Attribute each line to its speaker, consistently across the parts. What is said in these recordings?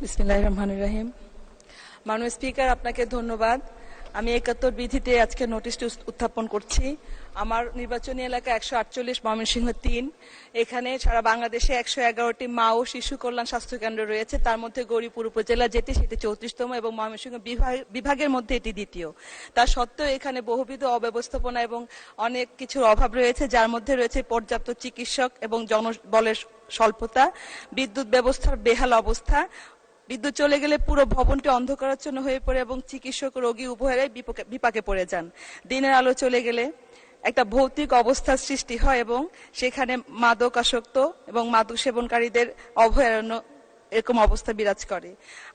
Speaker 1: বিসমিল্লাহ রহমান রাহিম। মাননীয় স্পিকার, আপনাকে ধন্যবাদ। আমি একাত্তর বিধিতে আজকে নোটিশটি উত্থাপন করছি। আমার নির্বাচনী এলাকা একশো আটচল্লিশ, ময়মনসিংহ তিন। এখানে সারা বাংলাদেশে একশো এগারোটি মা ও শিশু কল্যাণ স্বাস্থ্য কেন্দ্র রয়েছে। তার মধ্যে গৌরীপুর উপজেলা যেটি, সেটি চৌত্রিশতম এবং ময়মনসিংহ বিভাগ- বিভাগের মধ্যে এটি দ্বিতীয়। তা সত্ত্বেও এখানে বহুবিধ অব্যবস্থাপনা এবং অনেক কিছুর অভাব রয়েছে, যার মধ্যে রয়েছে পর্যাপ্ত চিকিৎসক এবং জনবলের স্বল্পতা, বিদ্যুৎ ব্যবস্থার বেহাল অবস্থা বিদ্যুৎ চলে গেলে পুরো ভবনটি অন্ধকারাচ্ছন্ন হয়ে পড়ে এবং চিকিৎসক রোগী উভয়েরাই বিপকে- পড়ে যান। দিনের আলো চলে গেলে একটা ভৌতিক অবস্থার সৃষ্টি হয় এবং সেখানে মাদক আসক্ত এবং মাদক সেবনকারীদের অভয়ারণ্য এরকম অবস্থা বিরাজ করে।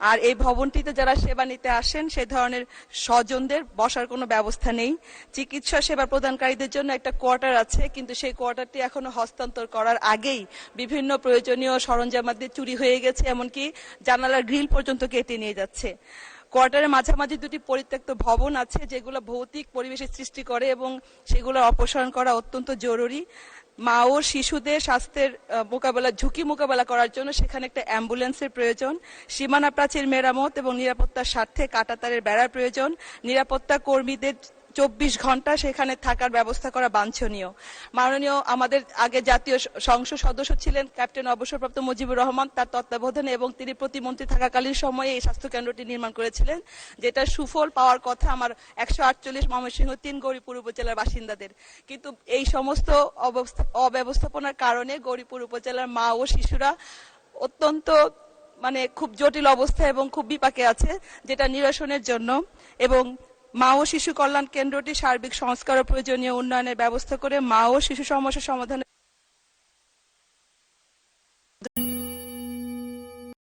Speaker 1: আর এই ভবনটিতে যারা সেবা নিতে আসেন, সে ধরনের স্বজনদের বসার কোনো ব্যবস্থা নেই। চিকিৎসা সেবা প্রদানকারীদের জন্য একটা কোয়ার্টার আছে, কিন্তু সেই কোয়ার্টারটি এখনও হস্তান্তর করার আগেই বিভিন্ন প্রয়োজনীয় সরঞ্জামাদি চুরি হয়ে গেছে, এমনকি জানালার গ্রিল পর্যন্ত কেটে নিয়ে যাচ্ছে। কোয়ার্টারের মাঝামাঝি দুটি পরিত্যক্ত ভবন আছে, যেগুলো ভৌতিক পরিবেশের সৃষ্টি করে এবং সেগুলো অপসারণ করা অত্যন্ত জরুরি। মা ও শিশুদের স্বাস্থ্যের মোকাবেলা, ঝুঁকি মোকাবেলা করার জন্য সেখানে একটা অ্যাম্বুলেন্সের প্রয়োজন। সীমানা প্রাচীর মেরামত এবং নিরাপত্তার স্বার্থে কাটাতারের বেড়ার প্রয়োজন। নিরাপত্তা কর্মীদের চব্বিশ ঘণ্টা সেখানে থাকার ব্যবস্থা করা বাঞ্ছনীয়। মাননীয় আমাদের আগে জাতীয় সংসদ সদস্য ছিলেন ক্যাপ্টেন অবসরপ্রাপ্ত মুজিবুর রহমান, তার তত্ত্বাবধানে এবং তিনি প্রতিমন্ত্রী থাকাকালীন সময়ে এই স্বাস্থ্য কেন্দ্রটি নির্মাণ করেছিলেন, যেটা সুফল পাওয়ার কথা আমার একশো আটচল্লিশ ময়মনসিংহ, তিন গৌরীপুর উপজেলার বাসিন্দাদের। কিন্তু এই সমস্ত অব্যবস্থাপনার কারণে গৌরীপুর উপজেলার মা ও শিশুরা অত্যন্ত মানে খুব জটিল অবস্থা এবং খুব বিপাকে আছে, যেটা নিরসনের জন্য এবং মা ও শিশু কল্যাণ কেন্দ্রটি সার্বিক সংস্কার ও প্রয়োজনীয় উন্নয়নের ব্যবস্থা করে মা ও শিশু সমস্যা সমাধানে